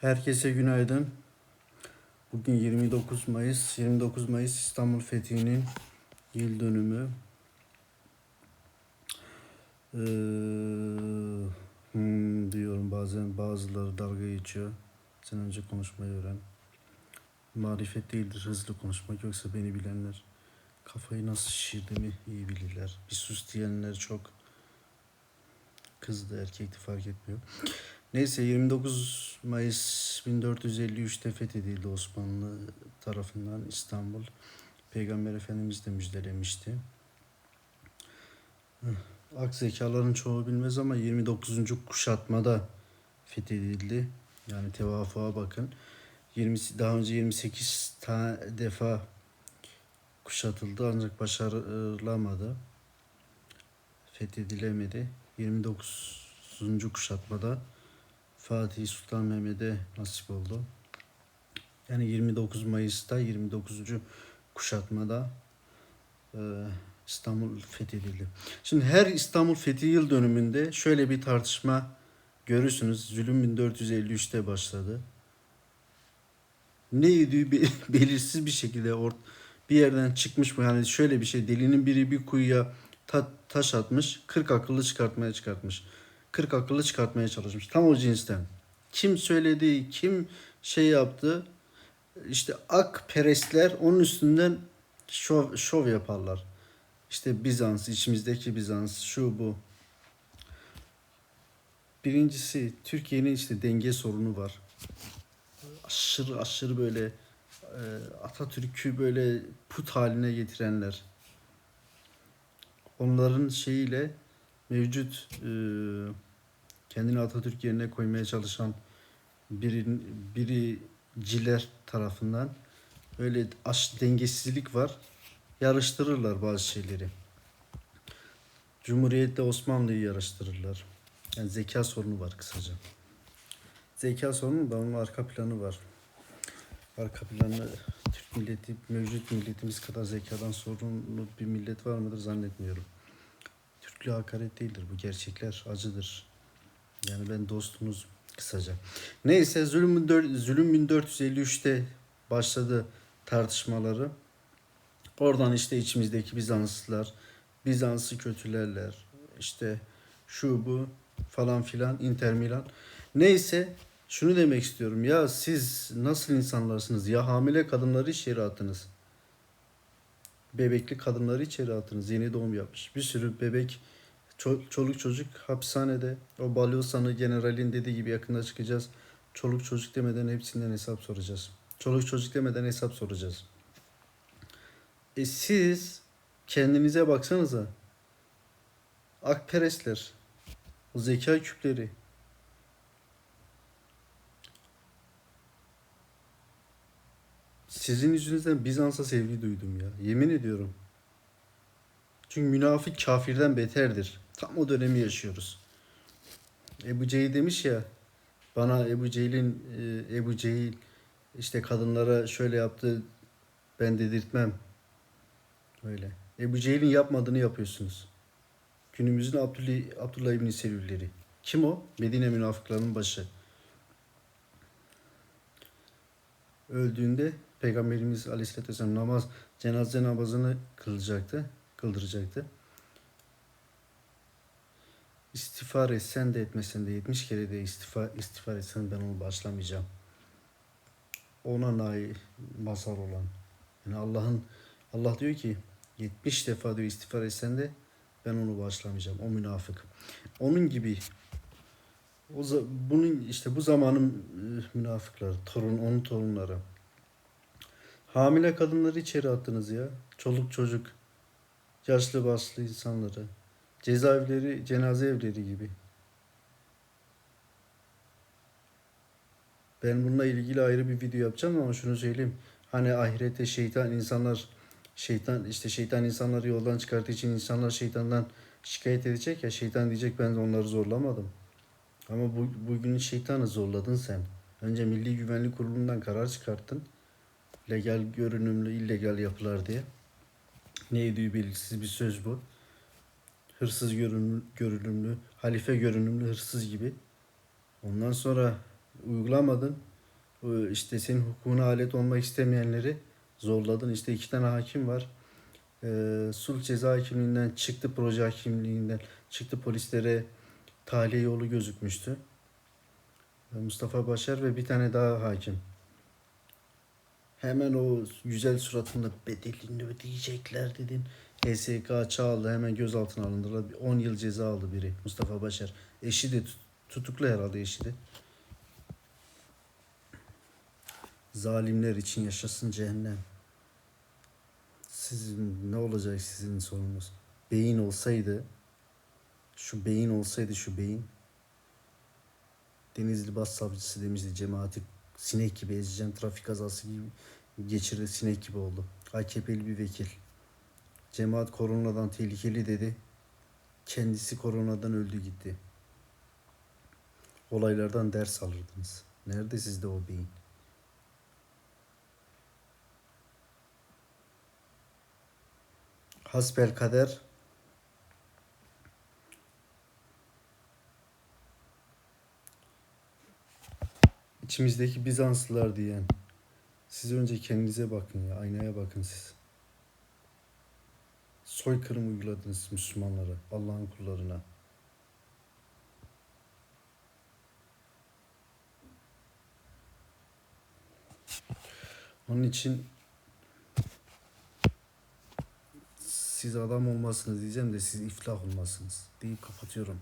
Herkese günaydın. Bugün 29 Mayıs. 29 Mayıs İstanbul Fethi'nin yıl dönümü. Ee, hmm, diyorum bazen bazıları dalga geçiyor. Sen önce konuşmayı öğren. Marifet değildir hızlı konuşmak yoksa beni bilenler kafayı nasıl şişirdiğimi iyi bilirler. Bir sus diyenler çok. Kız da erkekti fark etmiyor. Neyse 29 Mayıs 1453'te fethedildi Osmanlı tarafından İstanbul. Peygamber Efendimiz de müjdelemişti. Ak zekaların çoğu bilmez ama 29. kuşatmada fethedildi. Yani tevafuğa bakın. 20, daha önce 28 tane defa kuşatıldı ancak başarılamadı. Fethedilemedi. 29. kuşatmada Fatih Sultan Mehmet'e nasip oldu. Yani 29 Mayıs'ta 29. kuşatmada e, İstanbul fethedildi. Şimdi her İstanbul Fethi yıl dönümünde şöyle bir tartışma görürsünüz. Zulüm 1453'te başladı. Neydi be- belirsiz bir şekilde ort bir yerden çıkmış mı? Yani şöyle bir şey delinin biri bir kuyuya ta- taş atmış 40 akıllı çıkartmaya çıkartmış. 40 akıllı çıkartmaya çalışmış. Tam o cinsten. Kim söyledi, kim şey yaptı? İşte akperestler onun üstünden şov, şov yaparlar. İşte Bizans, içimizdeki Bizans, şu bu. Birincisi Türkiye'nin işte denge sorunu var. Aşırı aşırı böyle e, Atatürk'ü böyle put haline getirenler. Onların şeyiyle mevcut e, kendini Atatürk yerine koymaya çalışan birin, biriciler tarafından öyle aş dengesizlik var. Yarıştırırlar bazı şeyleri. Cumhuriyette Osmanlı'yı yarıştırırlar. Yani zeka sorunu var kısaca. Zeka sorunu da onun arka planı var. Arka planı Türk milleti, mevcut milletimiz kadar zekadan sorumlu bir millet var mıdır zannetmiyorum. Türklüğe hakaret değildir. Bu gerçekler acıdır. Yani ben dostunuz kısaca. Neyse zulüm, zulüm 1453'te başladı tartışmaları. Oradan işte içimizdeki Bizanslılar, Bizans'ı kötülerler. işte şu bu falan filan Inter Milan. Neyse şunu demek istiyorum. Ya siz nasıl insanlarsınız? Ya hamile kadınları içeri attınız. Bebekli kadınları içeri attınız. Yeni doğum yapmış. Bir sürü bebek ço- çoluk çocuk hapishanede. O Balyosan'ı generalin dediği gibi yakında çıkacağız. Çoluk çocuk demeden hepsinden hesap soracağız. Çoluk çocuk demeden hesap soracağız. E siz kendinize baksanıza. Akperestler. Zeka küpleri. Sizin yüzünüzden Bizans'a sevgi duydum ya. Yemin ediyorum. Çünkü münafık kafirden beterdir. Tam o dönemi yaşıyoruz. Ebu Cehil demiş ya bana Ebu Cehil'in e, Ebu Cehil işte kadınlara şöyle yaptı ben dedirtmem. Öyle. Ebu Cehil'in yapmadığını yapıyorsunuz. Günümüzün Abdullah, Abdullah İbni Selülleri. Kim o? Medine münafıklarının başı. Öldüğünde Peygamberimiz Aleyhisselatü Vesselam namaz, cenaze namazını kılacaktı, kıldıracaktı. İstiğfar etsen de etmesen de 70 kere de istiğfar, istiğfar etsen ben onu başlamayacağım. Ona nail mazhar olan. Yani Allah'ın Allah diyor ki 70 defa diyor istiğfar etsen de ben onu bağışlamayacağım. O münafık. Onun gibi o bunun işte bu zamanın e, münafıkları, torun, onun torunları. Hamile kadınları içeri attınız ya. Çoluk çocuk, yaşlı başlı insanları. Cezaevleri, cenaze evleri gibi. Ben bununla ilgili ayrı bir video yapacağım ama şunu söyleyeyim. Hani ahirette şeytan insanlar şeytan işte şeytan insanları yoldan çıkarttığı için insanlar şeytandan şikayet edecek ya şeytan diyecek ben de onları zorlamadım. Ama bu, bugün şeytanı zorladın sen. Önce Milli Güvenlik Kurulu'ndan karar çıkarttın. Legal görünümlü illegal yapılar diye. Neydi belirsiz bir söz bu. Hırsız görünümlü, görünümlü, halife görünümlü hırsız gibi. Ondan sonra uygulamadın. işte senin hukukuna alet olmak istemeyenleri zorladın. İşte iki tane hakim var. E, sulh ceza hakimliğinden çıktı proje hakimliğinden çıktı polislere tahliye yolu gözükmüştü. Mustafa Başar ve bir tane daha hakim. Hemen o güzel suratında bedelini ödeyecekler dedin. HSK çağırdı hemen gözaltına alındılar. 10 yıl ceza aldı biri Mustafa Başar. Eşi de tut- tutuklu herhalde eşi de. Zalimler için yaşasın cehennem. Sizin ne olacak sizin sorunuz? Beyin olsaydı şu beyin olsaydı şu beyin Denizli Başsavcısı demişti cemaati sinek gibi ezeceğim trafik kazası gibi geçirdi sinek gibi oldu. AKP'li bir vekil. Cemaat koronadan tehlikeli dedi. Kendisi koronadan öldü gitti. Olaylardan ders alırdınız. Nerede sizde o beyin? Hasbel kader içimizdeki Bizanslılar diyen siz önce kendinize bakın ya aynaya bakın siz. Soykırım uyguladınız Müslümanlara, Allah'ın kullarına. Onun için siz adam olmasınız diyeceğim de siz iflah olmasınız deyip kapatıyorum.